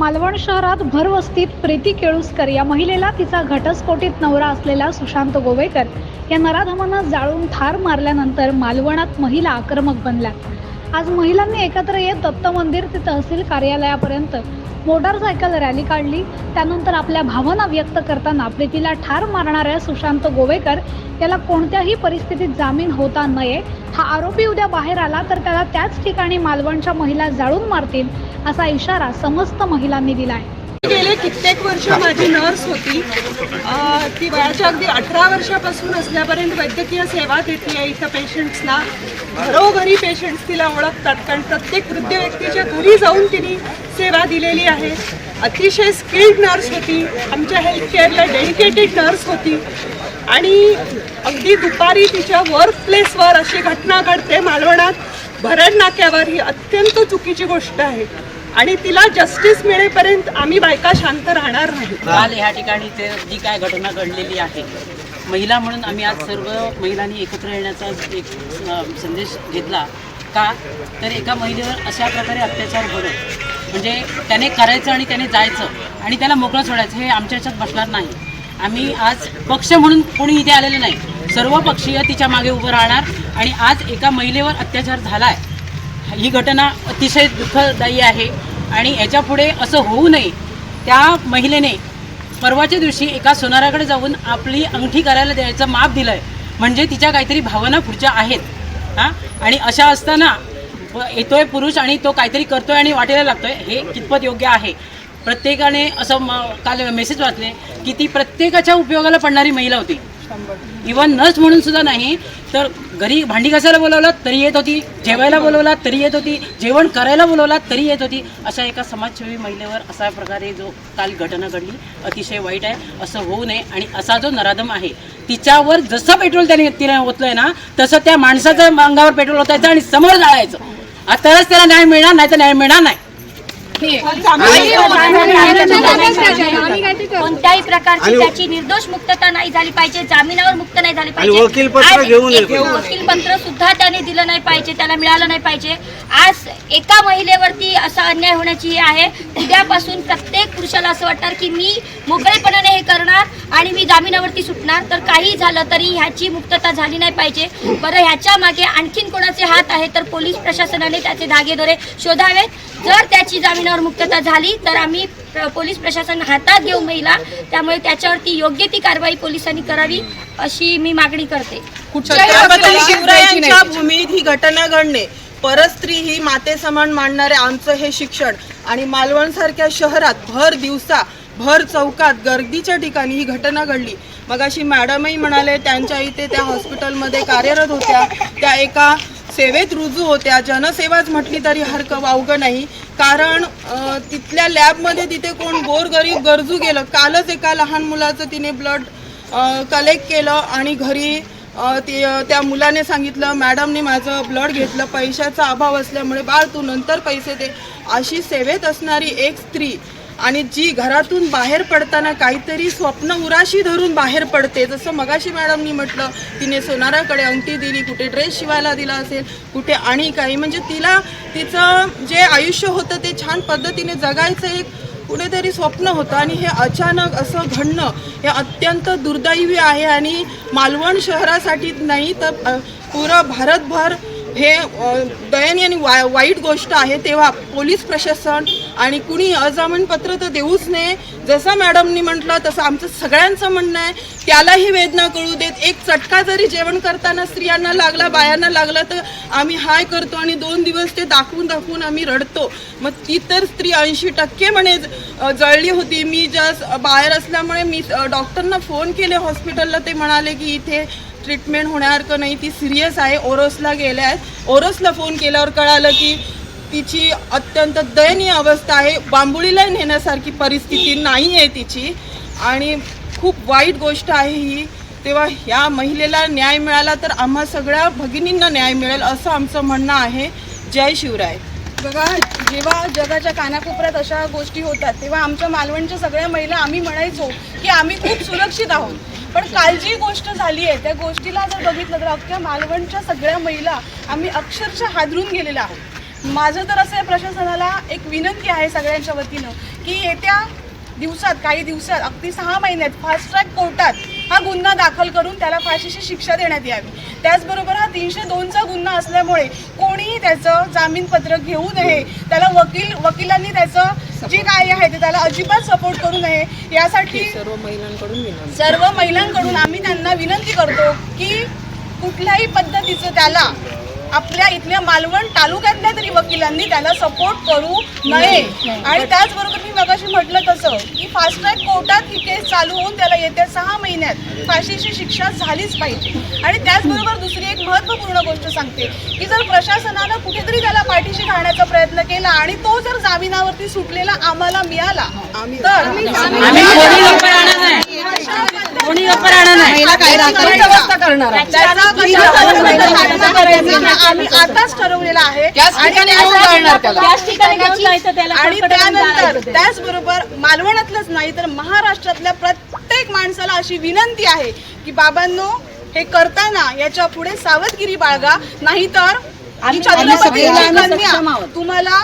मालवण शहरात भरवस्तीत प्रीती केळुसकर या महिलेला तिचा घटस्फोटीत नवरा असलेला सुशांत गोवेकर या नराधमानं जाळून ठार मारल्यानंतर मालवणात महिला आक्रमक बनल्या. आज महिलांनी एकत्र येत दत्त मंदिर ते तहसील कार्यालयापर्यंत मोटारसायकल रॅली काढली. त्यानंतर आपल्या भावना व्यक्त करताना प्रीतीला ठार मारणाऱ्या सुशांत गोवेकर याला कोणत्याही परिस्थितीत जामीन होता नये हा आरोपी उद्या बाहेर आला तर त्याला त्याच ठिकाणी मालवणच्या महिला जाळून मारतील असा इशारा समस्त महिलांनी दिला आहे गेले कित्येक वर्ष माझी नर्स होती. ती वयाच्या अगदी अठरा वर्षापासून असल्यापर्यंत वैद्यकीय सेवा देते आहे इथं पेशंट्सना घरोघरी पेशंट्स तिला ओळखतात कारण प्रत्येक वृद्ध व्यक्तीच्या घरी जाऊन तिने सेवा दिलेली आहे. अतिशय स्किल्ड नर्स होती आमच्या हेल्थ केअरला डेडिकेटेड नर्स होती. आणि अगदी दुपारी तिच्या वर्क प्लेसवर अशी घटना घडते मालवणात. भरड नाक्यावर ही अत्यंत चुकीची गोष्ट आहे. आणि तिला जस्टिस मिळेपर्यंत आम्ही बायका शांत राहणार नाही. काल ह्या ठिकाणी ते जी काय घटना घडलेली आहे महिला म्हणून आम्ही आज सर्व महिलांनी एकत्र येण्याचा एक संदेश घेतला. का? तर एका महिलेवर अशा प्रकारे अत्याचार होणं. म्हणजे त्याने करायचं आणि त्याने जायचं आणि त्याला मोकळं सोडायचं हे आमच्या ह्याच्यात बसणार नाही. आम्ही आज पक्ष म्हणून कोणी इथे आलेले नाही. सर्व पक्षीय तिच्यामागे उभं राहणार आणि आज एका महिलेवर अत्याचार झाला आहे ही घटना अतिशय दुःखदायी आहे आणि याच्यापुढे असं होऊ नये त्या महिलेने परवाच्या दिवशी एका सोनाराकडे जाऊन आपली अंगठी करायला द्यायचं माप दिलं आहे म्हणजे तिच्या काहीतरी भावना पुढच्या आहेत. हां? आणि अशा असताना व येतोय पुरुष आणि तो काहीतरी करतोय आणि वाटेला लागतोय हे कितपत योग्य आहे? प्रत्येकाने असं म काल मेसेज वाचले की ती प्रत्येकाच्या उपयोगाला पडणारी महिला होती. इवन नर्स म्हणून सुद्धा नाही तर घरी भांडी घासायला बोलवलं तरी येत होती. जेवायला बोलवला तरी येत होती. जेवण करायला बोलवला तरी येत होती. अशा एका समाजसेवी महिलेवर अशा प्रकारे जो काल घटना घडली अतिशय वाईट आहे. असं होऊ नये. आणि असा जो नराधम आहे तिच्यावर जसं पेट्रोल त्याने तिने ओतलंय ना तसं त्या माणसाच्या अंगावर पेट्रोल ओतायचं आणि समोर जाळायचं. आ, तरच त्याला न्याय मिळणार नाही तर न्याय मिळणार नाही. कोणत्याही प्रकारची त्याची निर्दोष मुक्तता नाही झाली पाहिजे जामिनावर मुक्त नाही झाली पाहिजे. वकीलपत्र आज घेऊन. वकील पत्र सुद्धा त्याने दिलं नाही पाहिजे त्याला मिळालं नाही पाहिजे. आज एका महिलेवरती असा अन्याय होण्याची आहे. उद्यापासून प्रत्येक पुरुषाला असं वाटणार की मी मोकळेपणाने हे करणार आणि मी जामिनावरती सुटणार. तर काही झालं तरी ह्याची मुक्तता झाली नाही पाहिजे. बरं ह्याच्या मागे आणखीन कोणाचे हात आहे तर पोलीस प्रशासनाने त्याचे धागेदोरे शोधावेत. जर त्याची जामिनावर मुक्तता झाली तर आम्ही पोलीस प्रशासन हातात घेऊ महिला. त्यामुळे त्याच्यावरती योग्य ती कारवाई पोलिसांनी करावी अशी मी मागणी करते. छत्रपती शिवरायांच्या भूमीत ही घटना घडणे परस्त्री ही माते समान मांडणारे आमचं हे शिक्षण आणि मालवण सारख्या शहरात भर दिवसा भर चौकात गर्दीच्या ठिकाणी ही घटना घडली. मग अशी मॅडमही म्हणाले त्यांच्या इथे त्या हॉस्पिटलमध्ये कार्यरत होत्या. त्या एका सेवेत रुजू होत्या. जनसेवाच म्हटली तरी हरकं वावगं नाही. कारण तिथल्या लॅबमध्ये तिथे कोण गोरगरीब गरजू गेलं. कालच एका लहान मुलाचं तिने ब्लड कलेक्ट केलं आणि घरी ते त्या मुलाने सांगितलं मॅडमने माझं ब्लड घेतलं पैशाचा अभाव असल्यामुळे बाळ तू नंतर पैसे दे. अशी सेवेत असणारी एक स्त्री आणि जी घरातून बाहेर पडताना काहीतरी स्वप्न उराशी धरून बाहेर पडते. जसं मगाशी मॅडमनी म्हटलं तिने सोनाराकडे अंगठी दिली कुठे ड्रेस शिवायला दिला असेल कुठे आणि काही. म्हणजे तिला तिचं जे आयुष्य होतं ते छान पद्धतीने जगायचं एक कुठेतरी स्वप्न होतं. आणि हे अचानक असं घडणं हे अत्यंत दुर्दैवी आहे. आणि मालवण शहरासाठी नाही तर पुरं भारतभर हे दयनीय आणि वा वाईट गोष्ट आहे तेव्हा पोलीस प्रशासन आणि कुणी अजामीनपत्र तर देऊच नये. जसं मॅडमनी म्हटलं तसं आमचं सगळ्यांचं म्हणणं आहे त्यालाही वेदना कळू देत. एक चटका जरी जेवण करताना स्त्रियांना लागला बायांना लागला तर आम्ही हाय करतो आणि दोन दिवस ते दाखवून दाखवून आम्ही रडतो. मग ती तर स्त्री ऐंशी टक्के म्हणे जळली होती. मी जस्ट बाहेर असल्यामुळे मी डॉक्टरना फोन केले हॉस्पिटलला. ते म्हणाले की इथे ट्रीटमेंट होण्यासारखं नाही ती सिरियस आहे ओरोसला गेल्या आहेत. ओरोसला फोन केल्यावर कळालं की तिची अत्यंत दयनीय अवस्था आहे. बांबुळीला नेण्यासारखी परिस्थिती नाही आहे तिची. आणि खूप वाईट गोष्ट आहे ही. तेव्हा ह्या महिलेला न्याय मिळाला तर आम्हा सगळ्या भगिनींना न्याय मिळेल असं आमचं म्हणणं आहे. जय शिवराय. बघा जेव्हा जगाच्या कानाकोपऱ्यात अशा गोष्टी होतात तेव्हा आमच्या मालवणच्या सगळ्या महिला आम्ही म्हणायचो की आम्ही खूप सुरक्षित आहोत. पण काल जी गोष्ट झाली आहे त्या गोष्टीला जर बघितलं तर अख्ख्या मालवणच्या सगळ्या महिला आम्ही अक्षरशः हादरून गेलेल्या आहोत. माझं तर असं आहे प्रशासनाला एक विनंती आहे सगळ्यांच्या वतीनं की येत्या दिवसात काही दिवसात अगदी सहा महिन्यात फास्ट ट्रॅक कोर्टात हा गुन्हा दाखल करून त्याला फाशीची शिक्षा देण्यात यावी. त्याचबरोबर हा तीनशे दोनचा गुन्हा असल्यामुळे कोणीही त्याचं जामीनपत्र घेऊ नये. त्याला वकील वकिलांनी त्याचं जे काय आहे ते त्याला अजिबात सपोर्ट करू नये. यासाठी सर्व महिलांकडून सर्व महिलांकडून आम्ही त्यांना विनंती करतो की कुठल्याही पद्धतीचं त्याला आपल्या इथल्या मालवण तालुक्यातल्या तरी वकिलांनी त्याला सपोर्ट करू नये आणि त्याचबरोबर मी मगाशी म्हटलं तसं की फास्ट ट्रॅक कोर्टात ही केस चालू होऊन त्याला येत्या सहा महिन्यात फाशीची शिक्षा झालीच पाहिजे आणि त्याचबरोबर दुसरी एक महत्त्वपूर्ण गोष्ट सांगते की जर प्रशासनानं कुठेतरी त्याला पाठीशी घालण्याचा प्रयत्न केला आणि तो जर जामिनावरती सुटलेला आम्हाला मिळाला तर आम्ही कोणी राहणार नाही. करायचा आम्ही आताच ठरवलेला आहे. आणि त्यानंतर. त्याचबरोबर मालवणातलंच नाही तर महाराष्ट्रातल्या प्रत्येक माणसाला अशी विनंती आहे की बाबांनो हे करताना याच्यापुढे सावधगिरी बाळगा. नाहीतर ही तुम्हाला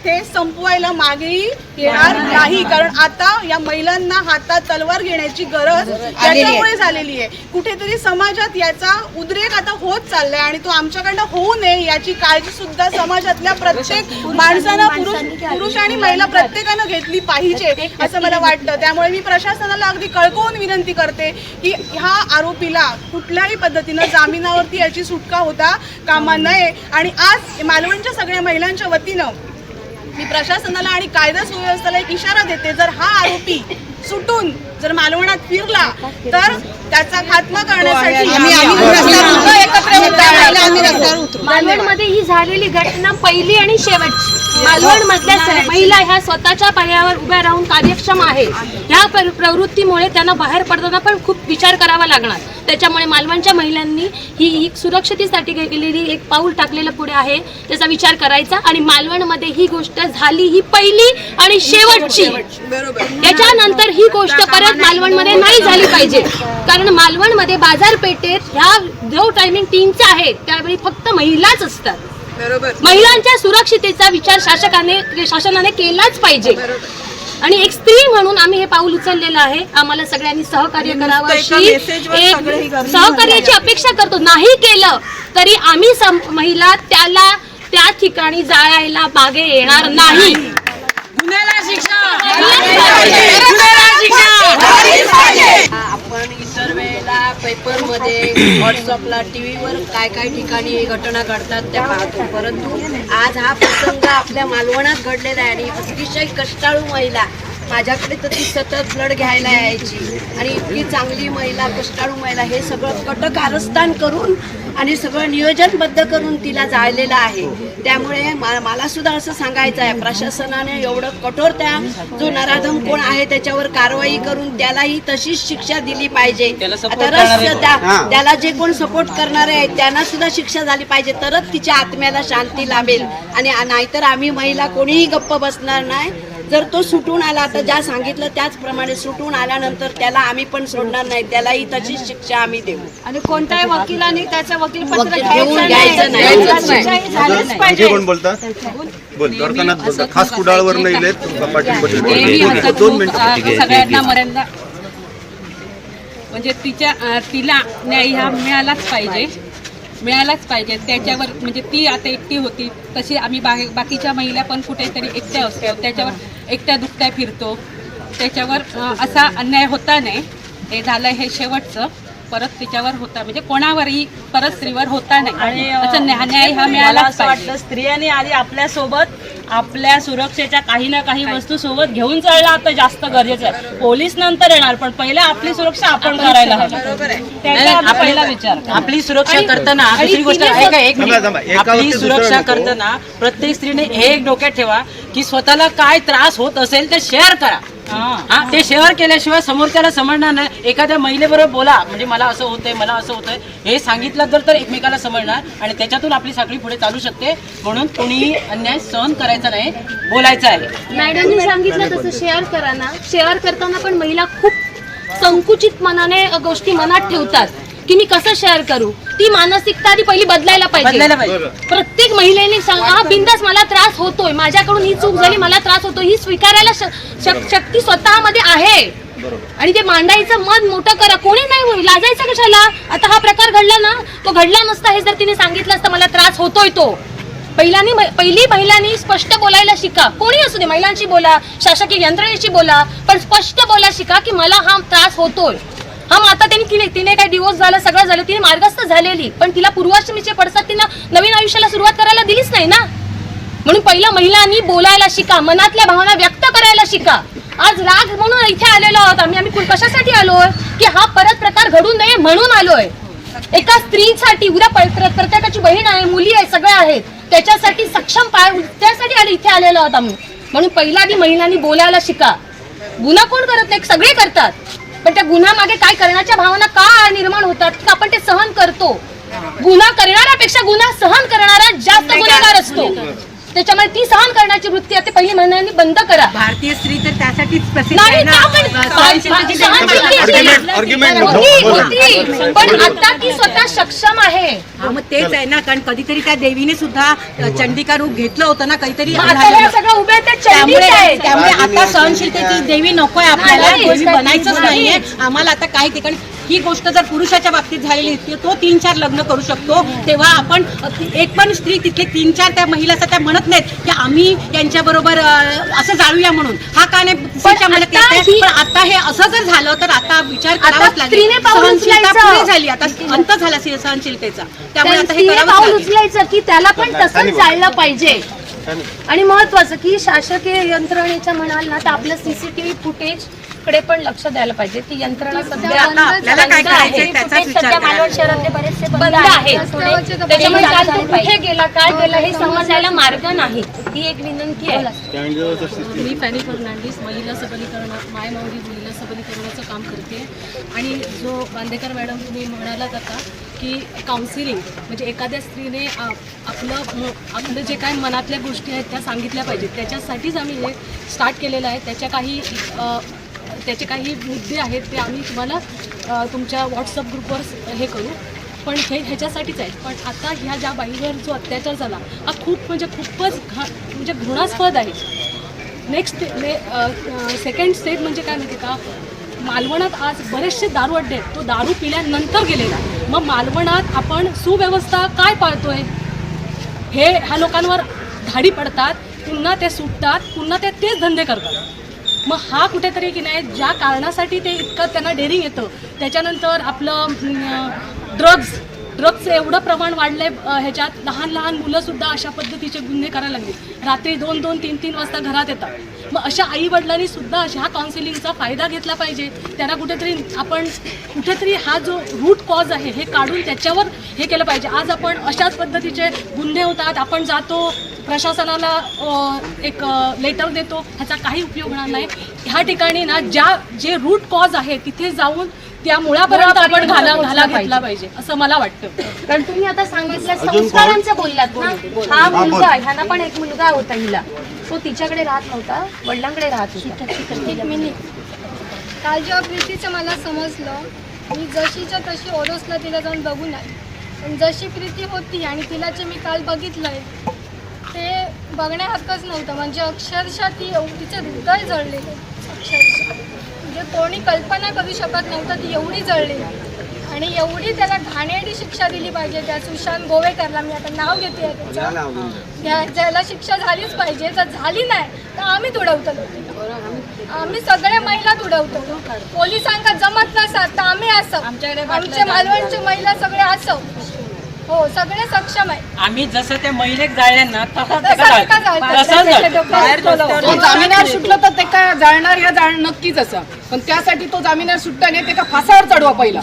इथे संपवायला मागेही येणार नाही कारण आता या महिलांना हातात तलवार घेण्याची गरज त्याच्यामुळे झालेली आहे. कुठेतरी समाजात याचा उद्रेक आता होत चाललाय आणि तो आमच्याकडनं होऊ नये याची काळजी सुद्धा समाजातल्या प्रत्येक माणसानं पुरुष पुरुष आणि महिला प्रत्येकानं घेतली पाहिजे असं मला वाटतं. त्यामुळे मी प्रशासनाला अगदी कळकवून विनंती करते की ह्या आरोपीला कुठल्याही पद्धतीनं जामिनावरती याची सुटका होता कामा नये. आणि आज मालवणच्या सगळ्या महिलांच्या वतीनं मी प्रशासनाला आणि कायदा सुव्यवस्थेला एक इशारा देते जर हा आरोपी सुटून जर मालवणात फिरला तर त्याचा खात्मा करण्यासाठी. मालवणमध्ये ही झालेली घटना पहिली आणि शेवटची. मालवण मधल्या महिला ह्या स्वतःच्या पायावर उभ्या राहून कार्यक्षम आहे. ह्या प्र- प्रवृत्तीमुळे त्यांना बाहेर पडताना पण खूप विचार करावा लागणार. त्याच्यामुळे मालवणच्या महिलांनी ही ही सुरक्षतेसाठी गेलेली एक पाऊल टाकलेलं पुढे आहे. त्याचा विचार करायचा आणि मालवणमध्ये ही गोष्ट झाली ही पहिली आणि शेवटची. याच्यानंतर ही गोष्ट परत मालवणमध्ये नाही झाली पाहिजे. कारण मालवणमध्ये बाजारपेठेत ह्या जो टायमिंग तीनचा आहे त्यावेळी फक्त महिलाच असतात. महिलांच्या सुरक्षितेचा विचार शासकाने शासनाने केलाच पाहिजे. आणि एक स्त्री म्हणून आम्ही हे पाऊल उचललेलं आहे. आम्हाला सगळ्यांनी सहकार्य करावं. अशी एक सहकार्याची अपेक्षा करतो. नाही केलं तरी आम्ही महिला त्याला त्या ठिकाणी जायला मागे येणार नाही. आपण इतर वेळेला पेपरमध्ये व्हॉट्सअपला टी व्हीवर काय काय ठिकाणी घटना घडतात त्या पाहतो परंतु आज हा प्रसंग आपल्या मालवणात घडलेला आहे आणि अतिशय कष्टाळू महिला माझ्याकडे तर ती सतत ब्लड घ्यायला यायची. आणि इतकी चांगली महिला कष्टाळू महिला हे सगळं कट कारस्थान करून आणि सगळं नियोजनबद्ध करून तिला जाळलेलं आहे. त्यामुळे मला सुद्धा असं सांगायचं आहे प्रशासनाने एवढं कठोर त्या जो नराधम कोण आहे त्याच्यावर कारवाई करून त्यालाही तशीच शिक्षा दिली पाहिजे. त्या- त्याला जे कोण सपोर्ट करणारे आहेत त्यांना सुद्धा शिक्षा झाली पाहिजे तरच तिच्या आत्म्याला शांती लाभेल. आणि नाहीतर आम्ही महिला कोणीही गप्प बसणार नाही. जर तो सुटून आला तर ज्या सांगितलं त्याचप्रमाणे सुटून आल्यानंतर त्याला आम्ही पण सोडणार नाही त्यालाही तशीच शिक्षा आम्ही देऊ. आणि कोणत्याही वकिलाने त्याचं वकीलपत्र वकील घेऊन घ्यायचं नाही. म्हणजे कोण बोलता? बोल दवाखान्यात बोलता. खास कुडाळवर नाही पाटील नेहमी दोन मिनिटं अं, सगळ्यांना मर्यादा म्हणजे तिच्या अं, तिला न्याय हा मिळालाच पाहिजे. मिळालाच पाहिजे. त्याच्यावर म्हणजे ती आता एकटी होती. तशी आम्ही बा बाकीच्या महिला पण कुठेतरी एकट्या असतो त्याच्यावर एकट्या दुकट्या फिरतो. त्याच्यावर असा अन्याय होता नाही. हे झालं हे शेवटचं. परत तिच्यावर होता म्हणजे कोणावरही परत स्त्रीवर होता नाही. आणि न्याय हा मला मिळालाच असं वाटतं स्त्रियांनी आधी आपल्यासोबत आपल्या सुरक्षेच्या काही ना काही वस्तू सोबत घेऊन चालणं आता जास्त गरजेचं आहे. पोलीस नंतर येणार पण पहिला आपली सुरक्षा आपण करायला हवी. त्याचा आधी पहिला विचार आपली सुरक्षा करताना दुसरी गोष्ट आपली सुरक्षा. करताना प्रत्येक स्त्रीने हे एक डोक्यात ठेवा की स्वतःला काय त्रास होत असेल ते शेअर करा. हा ते शेअर केल्याशिवाय समोरच्याला समजणार नाही. एखाद्या महिलेबरोबर बोला. म्हणजे मला असं होतंय मला असं होतंय. हे सांगितलं तर तर एकमेकाला समजणार आणि त्याच्यातून आपली साखळी पुढे चालू शकते. म्हणून कोणीही अन्याय सहन करायचा नाही बोलायचं आहे. मॅडमनी सांगितलं तसं शेअर करा ना. शेअर करताना पण महिला खूप संकुचित मनाने गोष्टी मनात ठेवतात. की मी कसं शेअर करू? ती मानसिकता आधी पहिली बदलायला बदलायला पाहिजे. पाहिजे प्रत्येक महिलेने सांगा बिंदास मला त्रास होतोय. माझ्याकडून ही चूक झाली मला त्रास होतोय. ही स्वीकारायला श- शक्ती स्वतःमध्ये आहे. आणि ते मांडायचं मत मोठं करा. कोणी नाही होईल. लाजायचं कशाला? आता हा प्रकार घडला ना तो घडला नसता हे जर तिने सांगितलं असतं मला त्रास होतोय तो. पहिल्यानी पहिली महिलांनी स्पष्ट बोलायला शिका. कोणी असू दे महिलांशी बोला शासकीय यंत्रणेशी बोला पण स्पष्ट बोला शिका की मला हा त्रास होतोय. हा मग आता त्यांनी तिने तिने काय डिवोर्स झालं सगळं झालं तिने मार्गस्थ झालेली. पण तिला पूर्वाष्टमीचे पडसाद तिला नवीन आयुष्याला सुरुवात करायला दिलीच नाही ना? म्हणून पहिलं महिलांनी बोलायला शिका मनातल्या भावना व्यक्त करायला शिका. आज राग म्हणून इथे आलेलो आहोत आम्ही. आम्ही कुण- कशासाठी आलोय? की हा परत प्रकार घडू नये म्हणून आलोय. एका स्त्रीसाठी उद्या प्रत्येकाची बहीण आहे मुली आहे सगळ्या आहेत त्याच्यासाठी सक्षम पाय त्यासाठी आले इथे आलेलो आहोत आम्ही. म्हणून पहिला आधी महिलांनी बोलायला शिका. गुन्हा कोण करत नाही? सगळे करतात. पण त्या गुन्हा मागे काय करण्याच्या भावना का निर्माण होतात की आपण ते सहन करतो? गुन्हा करणाऱ्यापेक्षा गुन्हा सहन करणारा जास्त गुन्हेगार असतो. त्याच्यामुळे ती सहन करण्याची वृत्ती आहे ते पहिली महिन्यांनी बंद करा. भारतीय स्त्री तर त्यासाठीच प्रसिद्ध नाही आहे ना? पण- सहनशीलतेची- Argument- argument होती, बोला. होती. पण आता ती स्वतः सक्षम आहे. हा मग तेच आहे ना कारण कधीतरी त्या देवीने सुद्धा चंडिका रूप घेतलं होतं ना काहीतरी मग आता हे सगळं उभे आहेत ते चंडीच त्यामुळे आहेत. त्यामुळे आता सहनशीलतेची देवी नकोय आपल्याला नाही, देवी नाही. बनायचंच नाहीये. आम्हाला आता काही ठिकाणी ही गोष्ट जर पुरुषाच्या बाबतीत झालेली असती तो तीन चार लग्न करू शकतो. तेव्हा आपण एक पण स्त्री तिथले तीन चार त्या महिला त्या म्हणत नाहीत की आम्ही यांच्या बरोबर असं जाळूया म्हणून. हा का नाही. ही- पण आता हे असं जर झालं तर आता विचार करावाच लागेल. सहनशीलता. पुढे झाली. आता अंत झाला सहनशीलतेचा. त्यामुळे आता हे पाऊल उचलायचं की त्याला पण तसंच जायला पाहिजे. आणि महत्वाचं की शासकीय यंत्रणेच्या म्हणाल ना तर आपलं सीसीटीव्ही फुटेज कडे पण लक्ष द्यायला पाहिजे. ती यंत्रणा सध्या आता आपल्याला काय बंद करायचंय आहे. सध्या करायला मालवण शहरातले बरेचसे बंद आहे त्याच्यामुळे चालू काल तो झाले कुठे गेला काय गेला हे समजायला मार्ग नाही. ही एक विनंती आहे. मी फॅनी फर्नांडिस महिला सबलीकरण माय माऊली महिला सबलीकरणाचं काम करते. आणि जो बांदेकर मॅडम तुम्ही म्हणालात आता की काउन्सिलिंग म्हणजे एखाद्या स्त्रीने आपलं आपलं जे काय मनातल्या गोष्टी आहेत त्या सांगितल्या पाहिजेत. त्याच्यासाठीच आम्ही हे स्टार्ट केलेलं आहे. त्याच्या काही त्याचे काही मुद्दे आहेत ते आम्ही तुम्हाला तुमच्या व्हॉट्सअप ग्रुपवर हे करू. पण हे ह्याच्यासाठीच आहे. पण आता ह्या ज्या बाईवर जो अत्याचार झाला हा खूप म्हणजे खूपच घा म्हणजे घृणास्पद आहे. नेक्स्ट सेकंड स्टेप म्हणजे काय माहिती का? मालवणात आज बरेचसे दारू अड्डे आहेत. तो दारू पिल्यानंतर गेलेला मग मालवणात आपण सुव्यवस्था काय पाळतोय? हे ह्या लोकांवर धाडी पडतात पुन्हा ते सुटतात पुन्हा ते तेच धंदे करतात. मग हा कुठेतरी की नाही ज्या कारणासाठी ते इतकं त्यांना डेअरिंग येतं त्याच्यानंतर आपलं ड्रग्ज ड्रग्सचं एवढं प्रमाण वाढलंय ह्याच्यात लहान लहान मुलंसुद्धा अशा पद्धतीचे गुन्हे करायला लागले रात्री दोन दोन तीन तीन वाजता घरात येतात. मग अशा आईवडिलांनी सुद्धा ह्या काउन्सिलिंगचा फायदा घेतला पाहिजे. त्यांना कुठेतरी आपण कुठेतरी हा जो रूट कॉज आहे हे काढून त्याच्यावर हे केलं पाहिजे. आज आपण अशाच पद्धतीचे गुन्हे होतात. आपण जातो प्रशासनाला एक लेटर देतो. ह्याचा काही उपयोग होणार नाही. ह्या ठिकाणी ना ज्या जे रूट कॉज आहे तिथे जाऊन त्या मुळापर्यंत आपण घाला घाला घेतला पाहिजे. असं मला वाटतं. कारण तुम्ही आता सांगितलं? संस्कारांचं बोललात ना? हा हा. मुलगा ह्याना पण एक मुलगा होता हिला. तो तिच्याकडे राहत नव्हता वडिलांकडे राहत होता. काल जेव्हा प्रीतीचं मला समजलं. मी जशीच्या तशी ओरोसला तिला जाऊन बघून आली पण जशी प्रीती होती आणि तिला जे मी काल बघितलंय ते बघण्यासारखंच नव्हतं. म्हणजे अक्षरशः ती तिचं हृदय जळलेलं अक्षरशः. म्हणजे कोणी कल्पना करू शकत नव्हतं ती एवढी जळलेली आणि एवढी त्याला घाणेरडी शिक्षा दिली पाहिजे. त्या सुशांत गोवेकरला मी आता नाव घेते. त्याचं त्या- ज्याला शिक्षा झालीच पाहिजे. जर झाली नाही तर आम्ही तुडवतो. आम्ही सगळ्या महिला तुडवतो. पोलिसांका जमत नसत तर आम्ही असं. आमच्या मालवणचे महिला सगळे असं. हो सगळे सक्षम आहे. आम्ही जसं त्या महिलेक जाळल्या ना तसं तसं नका जाळता. त्याच्या बोलव. तो जामिनार सुटलं तर ते काय जाळणार ह्या जाळ नक्कीच असं. पण त्यासाठी तो जामिनार सुट्टा नाही ते का फासावर चढवा पहिला.